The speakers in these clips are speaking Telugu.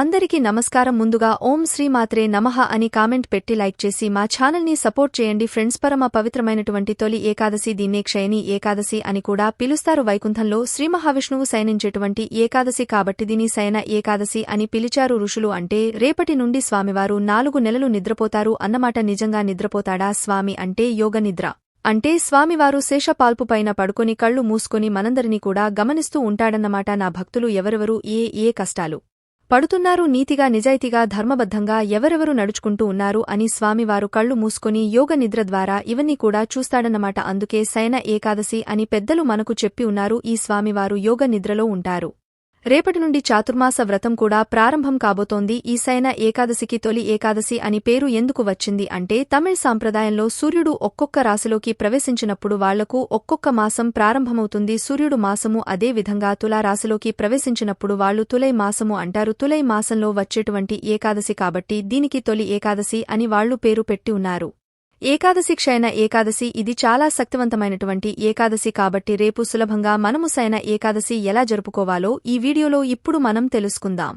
అందరికీ నమస్కారం. ముందుగా ఓం శ్రీమాత్రే నమః అని కామెంట్ పెట్టి లైక్ చేసి మా ఛానల్ని సపోర్ట్ చేయండి. ఫ్రెండ్స్ పరమ పవిత్రమైనటువంటి తొలి ఏకాదశి దీన్నే క్షయని ఏకాదశి అని కూడా పిలుస్తారు. వైకుంఠంలో శ్రీ మహావిష్ణువు శయనించేటువంటి ఏకాదశి కాబట్టి దీని శయన ఏకాదశి అని పిలిచారు ఋషులు అంటే రేపటి నుండి స్వామివారు నాలుగు నెలలు నిద్రపోతారు అన్నమాట నిజంగా నిద్రపోతాడా స్వామి అంటే యోగ నిద్ర. అంటే స్వామివారు శేషపాల్పుపైన పడుకొని కళ్ళు మూసుకొని మనందరినీ కూడా గమనిస్తూ ఉంటాడన్నమాట. నా భక్తులు ఎవరెవరు ఏ ఏ కష్టాలు. పడుతున్నారు నీతిగా నిజాయితీగా ధర్మబద్ధంగా ఎవరెవరు నడుచుకుంటూ ఉన్నారు అని స్వామివారు కళ్ళు మూసుకొని యోగ నిద్ర ద్వారా ఇవన్నీ కూడా చూస్తాడన్నమాట. అందుకే శయన ఏకాదశి అని పెద్దలు మనకు చెప్పి ఉన్నారు. ఈ స్వామివారు యోగ నిద్రలో ఉంటారు. రేపటి నుండి చాతుర్మాస వ్రతం కూడా ప్రారంభం కాబోతోంది. ఈసైన ఏకాదశికి తొలి ఏకాదశి అని పేరు ఎందుకు వచ్చింది అంటే తమిళ్ సాంప్రదాయంలో సూర్యుడు ఒక్కొక్క రాశిలోకి ప్రవేశించినప్పుడు వాళ్ళకు ఒక్కొక్క మాసం ప్రారంభమవుతుంది. సూర్యుడు మాసము అదే విధంగా తులా రాశిలోకి ప్రవేశించినప్పుడు వాళ్ళు తులై మాసము అంటారు. తులై మాసంలో వచ్చేటువంటి ఏకాదశి కాబట్టి దీనికి తొలి ఏకాదశి అని వాళ్ళు పేరు పెట్టి ఉన్నారు. ఏకాదశి క్షయన ఏకాదశి ఇది చాలా శక్తివంతమైనటువంటి ఏకాదశి కాబట్టి రేపు సులభంగా మనము శయన ఏకాదశి ఎలా జరుపుకోవాలో ఈ వీడియోలో ఇప్పుడు మనం తెలుసుకుందాం.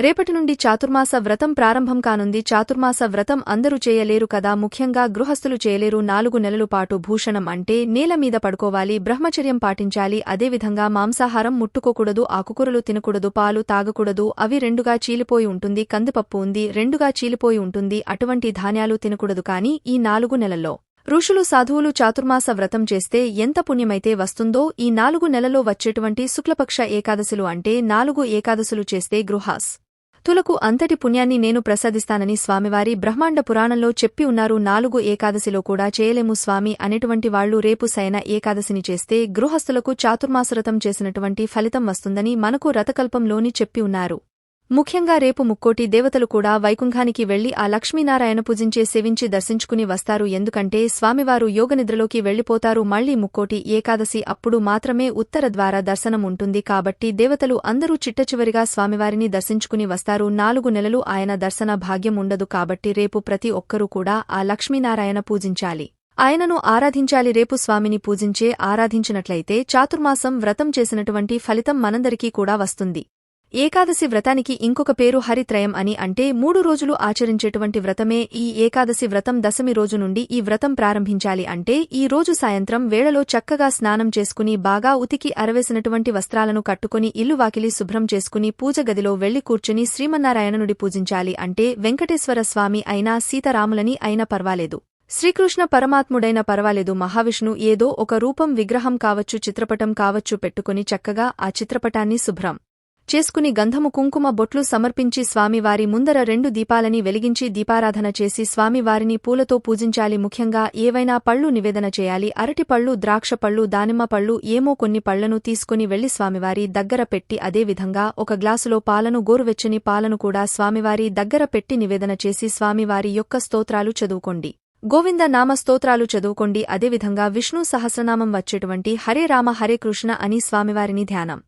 రేపటి నుండి చాతుర్మాస వ్రతం ప్రారంభం కానుంది. చాతుర్మాస వ్రతం అందరూ చేయలేరు కదా. ముఖ్యంగా గృహస్థులు చేయలేరు. నాలుగు నెలలు పాటు భూషణం అంటే నేల మీద పడుకోవాలి బ్రహ్మచర్యం పాటించాలి. అదేవిధంగా మాంసాహారం ముట్టుకోకూడదు ఆకుకూరలు తినకూడదు పాలు తాగకూడదు. అవి రెండుగా చీలిపోయి ఉంటుంది. కందిపప్పు ఉంది రెండుగా చీలిపోయి ఉంటుంది. అటువంటి ధాన్యాలు తినకూడదు. కాని ఈ నాలుగు నెలల్లో ఋషులు సాధువులు చాతుర్మాస వ్రతం చేస్తే ఎంత పుణ్యమైతే వస్తుందో ఈ నాలుగు నెలలో వచ్చేటువంటి శుక్లపక్ష ఏకాదశులు అంటే నాలుగు ఏకాదశులు చేస్తే గృహాస్. తులకు అంతటి పుణ్యాన్ని నేను ప్రసాదిస్తానని స్వామివారి బ్రహ్మాండ పురాణంలో చెప్పి ఉన్నారు. నాలుగు ఏకాదశిలో కూడా చేయలేము స్వామి అనేటువంటి వాళ్ళు రేపు సైన ఏకాదశిని చేస్తే గృహస్థులకు చాతుర్మాసరతం చేసినటువంటి ఫలితం వస్తుందని మనకు రథకల్పంలోని చెప్పి ఉన్నారు. ముఖ్యంగా రేపు ముక్కోటి దేవతలు కూడా వైకుంఠానికి వెళ్ళి ఆ లక్ష్మీనారాయణ పూజించే సేవించి దర్శించుకుని వస్తారు. ఎందుకంటే స్వామివారు యోగనిద్రలోకి వెళ్ళిపోతారు మళ్ళీ ముక్కోటి ఏకాదశి అప్పుడు మాత్రమే ఉత్తర ద్వార దర్శనం ఉంటుంది. కాబట్టి దేవతలు అందరూ చిట్టచివరిగా స్వామివారిని దర్శించుకుని వస్తారు. నాలుగు నెలలు ఆయన దర్శన భాగ్యం ఉండదు. కాబట్టి రేపు ప్రతి ఒక్కరూ కూడా ఆ లక్ష్మీనారాయణ పూజించాలి. ఆయనను ఆరాధించాలి. రేపు స్వామిని పూజించే ఆరాధించినట్లయితే చాతుర్మాసం వ్రతం చేసినటువంటి ఫలితం మనందరికీ కూడా వస్తుంది. ఏకాదశి వ్రతానికి ఇంకొక పేరు హరిత్రయం అని అంటే మూడు రోజులు ఆచరించేటువంటి వ్రతమే ఈ ఏకాదశి వ్రతం దశమి రోజు నుండి ఈ వ్రతం ప్రారంభించాలి అంటే ఈ రోజు సాయంత్రం వేళలో చక్కగా స్నానం చేసుకుని బాగా ఉతికి అరవేసినటువంటి వస్త్రాలను కట్టుకుని ఇల్లు వాకిలి శుభ్రం చేసుకుని పూజ గదిలో వెళ్ళి కూర్చుని శ్రీమన్నారాయణనుడి పూజించాలి అంటే వెంకటేశ్వర స్వామి అయినా సీతారాములని అయినా పర్వాలేదు. శ్రీకృష్ణ పరమాత్ముడైన పర్వాలేదు. మహావిష్ణు ఏదో ఒక రూపం విగ్రహం కావచ్చు చిత్రపటం కావచ్చు పెట్టుకుని చక్కగా ఆ చిత్రపటాన్ని శుభ్రం చేసుకుని గంధము కుంకుమ బొట్లు సమర్పించి స్వామివారి ముందర రెండు దీపాలని వెలిగించి దీపారాధన చేసి స్వామివారిని పూలతో పూజించాలి. ముఖ్యంగా ఏవైనా పళ్ళు నివేదన చేయాలి. అరటిపళ్ళు ద్రాక్ష పళ్ళు దానిమ్మ పళ్ళు ఏమో కొన్ని పళ్ళను తీసుకుని వెళ్ళి స్వామివారి దగ్గర పెట్టి అదేవిధంగా ఒక గ్లాసులో పాలను గోరువెచ్చని పాలను కూడా స్వామివారి దగ్గర పెట్టి నివేదన చేసి స్వామివారి యొక్క స్తోత్రాలు చదువుకోండి. గోవింద నామ స్తోత్రాలు చదువుకోండి. అదేవిధంగా విష్ణు సహస్రనామం వచ్చేటువంటి హరే రామ హరే కృష్ణ అని స్వామివారిని ధ్యానం.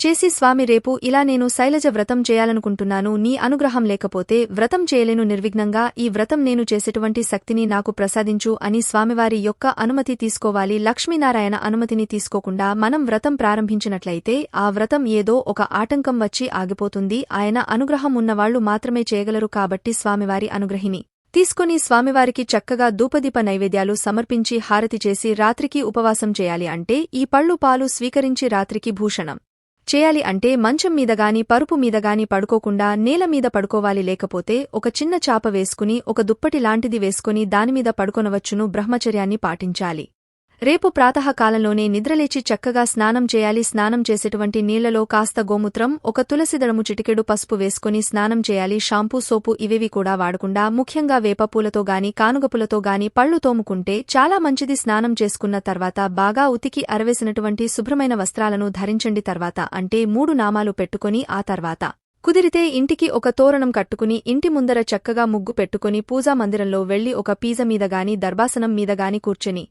చేసి స్వామి రేపు ఇలా నేను శైలజ వ్రతం చేయాలనుకుంటున్నాను నీ అనుగ్రహం లేకపోతే వ్రతం చేయలేను నిర్విఘ్నంగా ఈ వ్రతం నేను చేసేటువంటి శక్తిని నాకు ప్రసాదించు అని స్వామివారి యొక్క అనుమతి తీసుకోవాలి. లక్ష్మీనారాయణ అనుమతిని తీసుకోకుండా మనం వ్రతం ప్రారంభించినట్లయితే ఆ వ్రతం ఏదో ఒక ఆటంకం వచ్చి ఆగిపోతుంది. ఆయన అనుగ్రహం ఉన్నవాళ్ళు మాత్రమే చేయగలరు కాబట్టి స్వామివారి అనుగ్రహిని తీసుకుని స్వామివారికి చక్కగా ధూపదీప నైవేద్యాలు సమర్పించి హారతి చేసి రాత్రికి ఉపవాసం చేయాలి అంటే ఈ పళ్ళు పాలు స్వీకరించి రాత్రికి భూషణం. చేయాలి అంటే మంచం మీదగాని పరుపు మీదగాని పడుకోకుండా నేల మీద పడుకోవాలి లేకపోతే ఒక చిన్న చాప వేసుకుని ఒక దుప్పటి లాంటిది వేసుకుని దానిమీద పడుకొనవచ్చును బ్రహ్మచర్యాన్ని పాటించాలి. రేపు ప్రాతకాలంలోనే నిద్రలేచి చక్కగా స్నానం చేయాలి. స్నానం చేసేటువంటి నీళ్ళలో కాస్త గోమూత్రం ఒక తులసిదళము చిటికెడు పసుపు వేసుకుని స్నానం చేయాలి. షాంపూ సోపు ఇవేవి కూడా వాడకుండా ముఖ్యంగా వేపపూలతో గాని కానుగపులతో గాని పళ్ళు తోముకుంటే చాలా మంచిది. స్నానం చేసుకున్న తర్వాత బాగా ఉతికి అరవేసినటువంటి శుభ్రమైన వస్త్రాలను ధరించండి తర్వాత. అంటే మూడు నామాలు పెట్టుకుని ఆ తర్వాత. కుదిరితే ఇంటికి ఒక తోరణం కట్టుకుని ఇంటి ముందర చక్కగా ముగ్గు పెట్టుకుని పూజా మందిరంలో వెళ్ళి ఒక పీజ మీదగాని దర్బాసనం మీదగాని కూర్చుని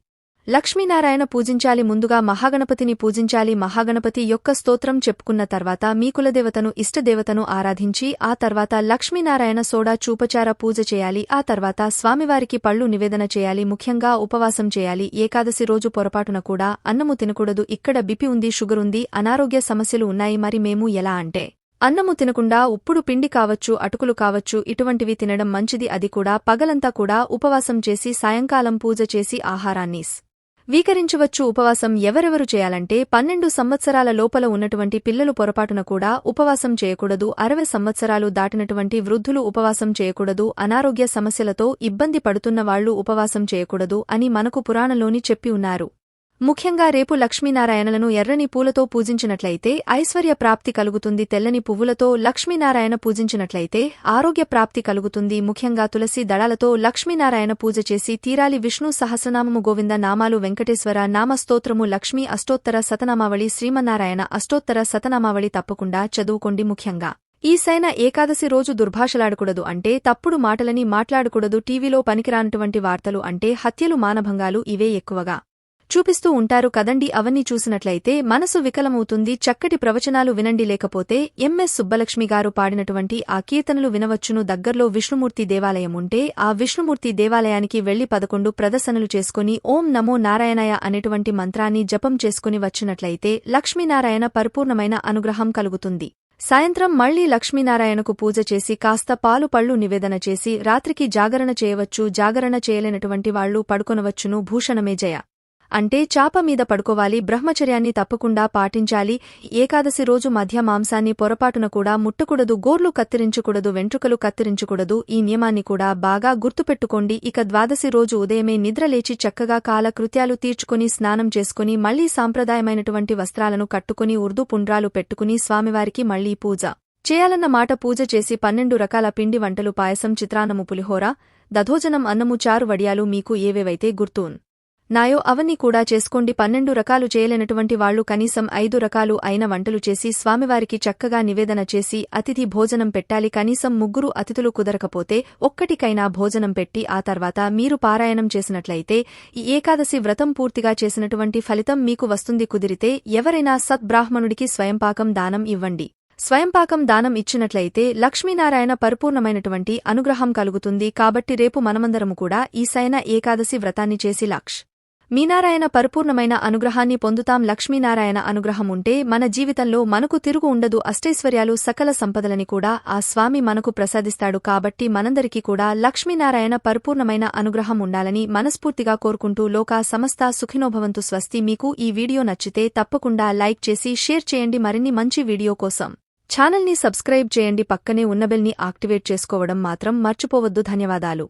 లక్ష్మీనారాయణ పూజించాలి ముందుగా మహాగణపతిని పూజించాలి. మహాగణపతి యొక్క స్తోత్రం చెప్పుకున్న తర్వాత మీ కులదేవతను ఇష్టదేవతను ఆరాధించి ఆ తర్వాత లక్ష్మీనారాయణ సోడా చూపచార పూజ చేయాలి. ఆ తర్వాత స్వామివారికి పళ్ళు నివేదన చేయాలి. ముఖ్యంగా ఉపవాసం చేయాలి. ఏకాదశి రోజు పొరపాటున కూడా అన్నము తినకూడదు. ఇక్కడ బిపి ఉంది షుగరుంది అనారోగ్య సమస్యలు ఉన్నాయి. మరి మేము ఎలా అంటే అన్నము తినకుండా ఉప్పుడు పిండి కావచ్చు అటుకులు కావచ్చు ఇటువంటివి తినడం మంచిది. అది కూడా పగలంతా కూడా ఉపవాసం చేసి సాయంకాలం పూజ చేసి ఆహారాన్ని స్వీకరించవచ్చు ఉపవాసం ఎవరెవరు చేయాలంటే పన్నెండు సంవత్సరాల లోపల ఉన్నటువంటి పిల్లలు పొరపాటున కూడా ఉపవాసం చేయకూడదు అరవై సంవత్సరాలు దాటినటువంటి వృద్ధులు ఉపవాసం చేయకూడదు అనారోగ్య సమస్యలతో ఇబ్బంది పడుతున్న వాళ్ళు ఉపవాసం చేయకూడదు అని మనకు పురాణంలోని చెప్పి ఉన్నారు. ముఖ్యంగా రేపు లక్ష్మీనారాయణలను ఎర్రని పూలతో పూజించినట్లయితే ఐశ్వర్య ప్రాప్తి కలుగుతుంది తెల్లని పువ్వులతో లక్ష్మీనారాయణ పూజించినట్లయితే ఆరోగ్య ప్రాప్తి కలుగుతుంది. ముఖ్యంగా తులసి దళాలతో లక్ష్మీనారాయణ పూజ చేసి తీరాలి. విష్ణు సహస్రనామము గోవింద నామాలు వెంకటేశ్వర నామస్తోత్రము లక్ష్మీ అష్టోత్తర సతనామావళి శ్రీమన్నారాయణ అష్టోత్తర సతనామావళి తప్పకుండా చదువుకోండి. ముఖ్యంగా ఈ సైన ఏకాదశి రోజు దుర్భాషలాడకూడదు అంటే తప్పుడు మాటలని మాట్లాడకూడదు. టీవీలో పనికిరానటువంటి వార్తలు అంటే హత్యలు మానభంగాలు ఇవే ఎక్కువగా. చూపిస్తూ ఉంటారు కదండి అవన్నీ చూసినట్లయితే మనసు వికలమవుతుంది చక్కటి ప్రవచనాలు వినండి లేకపోతే ఎంఎస్ సుబ్బలక్ష్మి గారు పాడినటువంటి ఆ కీర్తనలు వినవచ్చును. దగ్గర్లో విష్ణుమూర్తి దేవాలయం ఉంటే ఆ విష్ణుమూర్తి దేవాలయానికి వెళ్ళి పదకొండు ప్రదర్శనలు చేసుకుని ఓం నమో నారాయణయ అనేటువంటి మంత్రాన్ని జపం చేసుకుని వచ్చినట్లయితే లక్ష్మీనారాయణ పరిపూర్ణమైన అనుగ్రహం కలుగుతుంది. సాయంత్రం మళ్ళీ లక్ష్మీనారాయణకు పూజ చేసి కాస్త పాలు పళ్ళు నివేదన చేసి రాత్రికి జాగరణ చేయవచ్చు. జాగరణ చేయలేనటువంటి వాళ్ళు పడుకొనవచ్చును. భూషణమే జయ. అంటే చాప మీద పడుకోవాలి బ్రహ్మచర్యాన్ని తప్పకుండా పాటించాలి ఏకాదశి రోజు మధ్య మాంసాన్ని పొరపాటున కూడా ముట్టకూడదు గోర్లు కత్తిరించకూడదు వెంట్రుకలు కత్తిరించకూడదు ఈ నియమాన్ని కూడా బాగా గుర్తుపెట్టుకోండి. ఇక ద్వాదశి రోజు ఉదయమే నిద్రలేచి చక్కగా కాలకృత్యాలు తీర్చుకుని స్నానం చేసుకుని మళ్ళీ సాంప్రదాయమైనటువంటి వస్త్రాలను కట్టుకుని ఉర్దూ పుండ్రాలు పెట్టుకుని స్వామివారికి మళ్ళీ పూజ. చేయాలన్న మాట పూజ చేసి పన్నెండు రకాల పిండి వంటలు పాయసం చిత్రాన్నము పులిహోర దధోజనం అన్నము చారు వడియాలు మీకు ఏవేవైతే గుర్తూన్ నాయో అవన్నీ కూడా చేసుకోండి. పన్నెండు రకాలు చేయలేనటువంటి వాళ్ళు కనీసం ఐదు రకాలు అయిన వంటలు చేసి స్వామివారికి చక్కగా నివేదన చేసి అతిథి భోజనం పెట్టాలి. కనీసం ముగ్గురు అతిథులు కుదరకపోతే ఒక్కటికైనా భోజనం పెట్టి ఆ తర్వాత మీరు పారాయణం చేసినట్లయితే ఈ ఏకాదశి వ్రతం పూర్తిగా చేసినటువంటి ఫలితం మీకు వస్తుంది. కుదిరితే ఎవరైనా సద్బ్రాహ్మణుడికి స్వయంపాకం దానం ఇవ్వండి. స్వయంపాకం దానం ఇచ్చినట్లయితే లక్ష్మీనారాయణ పరిపూర్ణమైనటువంటి అనుగ్రహం కలుగుతుంది. కాబట్టి రేపు మనమందరము కూడా ఈ సైన ఏకాదశి వ్రతాన్ని చేసి లక్ష్ మీనారాయణ పరిపూర్ణమైన అనుగ్రహాన్ని పొందుతాం. లక్ష్మీనారాయణ అనుగ్రహం ఉంటే మన జీవితంలో మనకు తిరుగు ఉండదు. అష్టైశ్వర్యాలు సకల సంపదలని కూడా ఆ స్వామి మనకు ప్రసాదిస్తాడు కాబట్టి మనందరికీ కూడా లక్ష్మీనారాయణ పరిపూర్ణమైన అనుగ్రహం ఉండాలని మనస్ఫూర్తిగా కోరుకుంటూ లోకా సమస్త సుఖినోభవంతు స్వస్తి. మీకు ఈ వీడియో నచ్చితే తప్పకుండా లైక్ చేసి షేర్ చేయండి. మరిన్ని మంచి వీడియో కోసం ఛానల్ని సబ్స్క్రైబ్ చేయండి. పక్కనే ఉన్న బెల్ని యాక్టివేట్ చేసుకోవడం మాత్రం మర్చిపోవద్దు. ధన్యవాదాలు.